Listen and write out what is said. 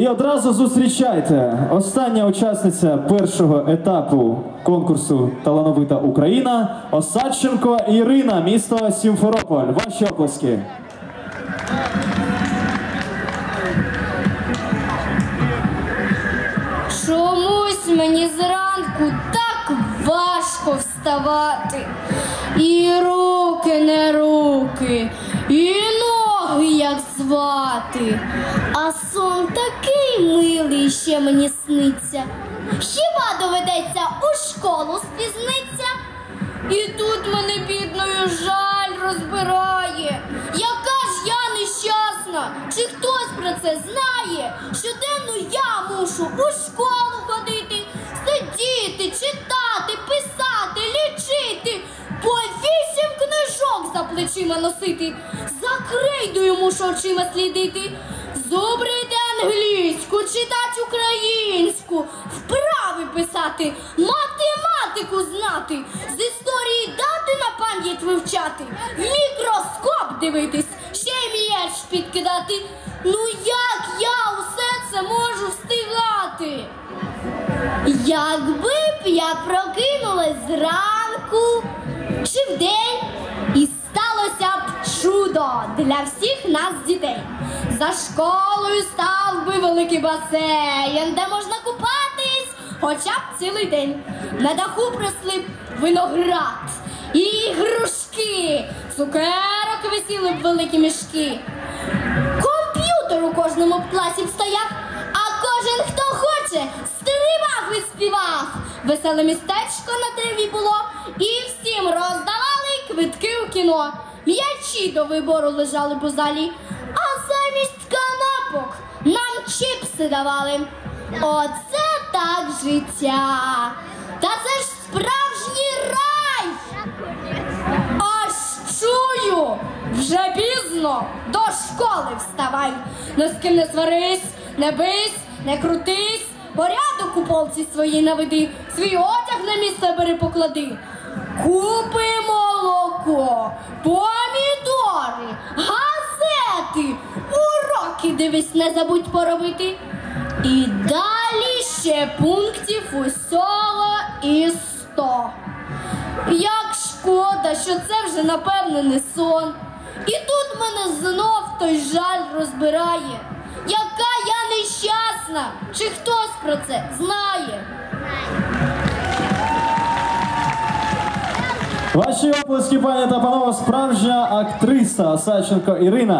І одразу зустрічайте остання учасниця першого етапу конкурсу Талановита Україна Осадченко Ірина, місто Сімферополь. Ваші оплески. Чомусь мені зранку так важко вставати. І руки не руки, і ноги як звати. А сон такий милий ще мені сниться. Хіба доведеться у школу спізниться? І тут мене бідною жаль розбирає. Яка ж я нещасна? Чи хтось про це знає? Щоденно я мушу у школу ходити, сидіти, читати, писати, лічити, по вісім книжок за плечима носити, за крейдою мушу очима слідити, зубрити англійську, читати українську, вправи писати, математику знати, з історії дати на пам'ять вивчати, в мікроскоп дивитись, ще й м'яч підкидати. Ну як я усе це можу встигати? Якби б я прокинулась зранку чи вдень, для всіх нас дітей. За школою став би великий басейн, де можна купатись хоча б цілий день. На даху росли б виноград і ігрушки, цукерок висіли б великі мішки. Комп'ютер у кожному б класі б стояв, а кожен, хто хоче, стрибав і співав. Веселе містечко на траві було, і всім роздавали квитки у кіно. М'ячі до вибору лежали по залі, а замість канапок нам чіпси давали. Оце так життя. Та це ж справжній рай. Аж чую, вже пізно до школи вставай. Ну з ким не сварись, не бись, не крутись, порядок у полці своїй наведи, свій одяг на місце бери поклади. Купи молоко, помідори, газети, уроки дивись, не забудь поробити. І далі ще пунктів усього і сто. Як шкода, що це вже напевне не сон. І тут мене знов той жаль розбирає. Яка я нещасна, чи хтось про це знає? Ваші оплески, пані та панове, справжня актриса Саченко Ірина.